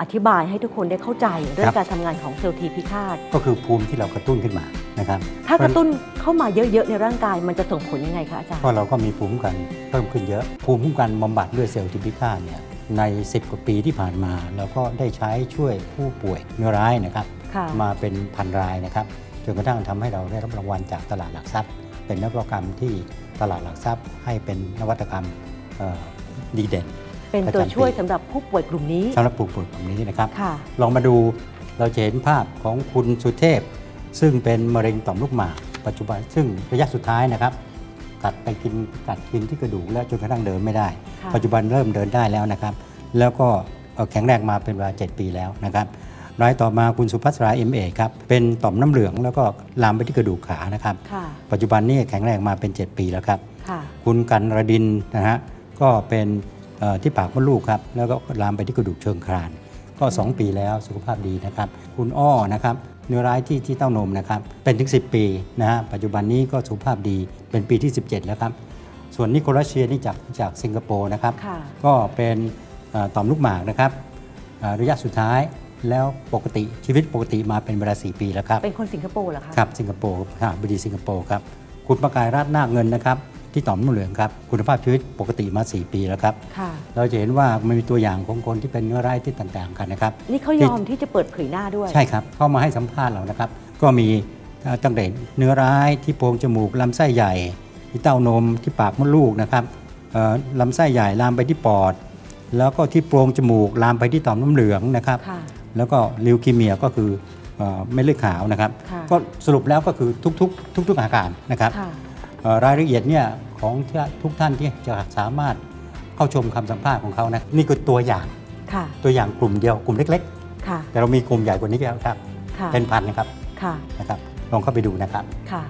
อธิบายให้ทุกคนได้เข้าใจเรื่อครังบการทำงานของเซลล์ทีพิฆาต ก็คือภูมิที่เรากระตุ้นขึ้นมานะครับ ถ้ากระตุ้นเข้ามาเยอะๆในร่างกายมันจะส่งผลยังไงคะอาจารย์ เพราะเราก็มีภูมิคุ้มกันเพิ่มขึ้นเยอะ ภูมิคุ้มกันบำบัดด้วยเซลล์ทิพิฆาตเนี่ยใน 10 กว่าปีที่ผ่านมาเราก็ได้ใช้ช่วยผู้ป่วยเนื้อร้ายนะครับค่ะมาเป็นพันรายนะครับจนกระทั่งทำให้เราได้รับรางวัลจากตลาดหลักทรัพย์ เป็นนวัตกรรมที่ตลาดหลักทรัพย์ให้เป็นนวัตกรรมเอ่อดีเด่น เป็นตัวช่วยสำหรับผู้ป่วยกลุ่มนี้สำหรับผู้ป่วยกลุ่มนี้นะครับค่ะลองมาดูเราจะเห็นภาพของคุณสุเทพ ซึ่งเป็นมะเร็งต่อมลูกหมากปัจจุบันซึ่งระยะสุดท้ายนะครับกัดไปกินกัดกินที่กระดูกแล้วจนกระทั่งเดินไม่ได้ค่ะปัจจุบันเริ่มเดินได้แล้วนะครับ แล้วก็เอ่อแข็งแรงมาเป็นเวลา 7 ปีแล้วนะครับรายต่อมาคุณสุภัสราเอ็มเอครับเป็นต่อมน้ำเหลืองแล้วก็ลามไปที่กระดูกขานะครับค่ะปัจจุบันนี้แข็งแรงมาเป็น 7 ปีแล้วครับค่ะคุณกันรดินนะฮะก็เป็นเอ่อ ที่ปากมดลูกครับ แล้วก็ลามไปที่กระดูกเชิงคราน ก็ 2 ปีแล้วสุขภาพดีนะครับ คุณอ้อนะครับเนื้อร้ายที่ที่เต้านมนะครับ เป็นถึง 10 ปีนะฮะปัจจุบันนี้ก็สุขภาพดีเป็นปีที่ 17 แล้วครับ ส่วนนิโคลัสเชียนี่จากจากสิงคโปร์นะครับ ค่ะ ก็เป็นเอ่อต่อมลูกหมากนะครับเอ่อระยะสุดท้ายแล้วปกติชีวิตปกติมาเป็นเวลา 4 ปีแล้วครับ เป็นคนสิงคโปร์เหรอคะ ครับสิงคโปร์ครับบดีสิงคโปร์ครับคุณประกายราชนาคเงินนะครับ ที่ต่อมน้ำเหลืองครับคุณภาพชีวิตปกติมา 4 ปีแล้วครับ ค่ะ เราจะเห็นว่ามันมีตัวอย่างของคนที่เป็นเนื้อร้ายที่ต่างๆกันนะครับนี่เขายอมที่จะเปิดเผยหน้าด้วย ใช่ครับเข้ามาให้สัมภาษณ์เรานะครับ ก็มีเอ่อตั้งแต่เนื้อร้ายที่โพรงจมูกลำไส้ใหญ่ ที่เต้านมที่ปากมดลูกนะครับเอ่อลำไส้ใหญ่ลามไปที่ปอด แล้วก็ที่โพรงจมูกลามไปที่ต่อมน้ำเหลืองนะครับค่ะแล้วก็ลิวคีเมียก็คือเอ่อเม็ดเลือดขาวนะครับค่ะก็สรุปแล้วก็คือทุกๆ ทุกๆอาการนะครับค่ะเอ่อ รายละเอียดเนี่ยของที่ทุกท่านที่จะสามารถเข้าชมคำสัมภาษณ์ของเขานะนี่คือตัวอย่างค่ะตัวอย่างกลุ่มเดียวกลุ่มเล็กค่ะๆแต่เรามีกลุ่มใหญ่กว่านี้แล้วครับค่ะเป็นพันนะครับค่ะนะครับลองเข้าไปดูนะครับค่ะ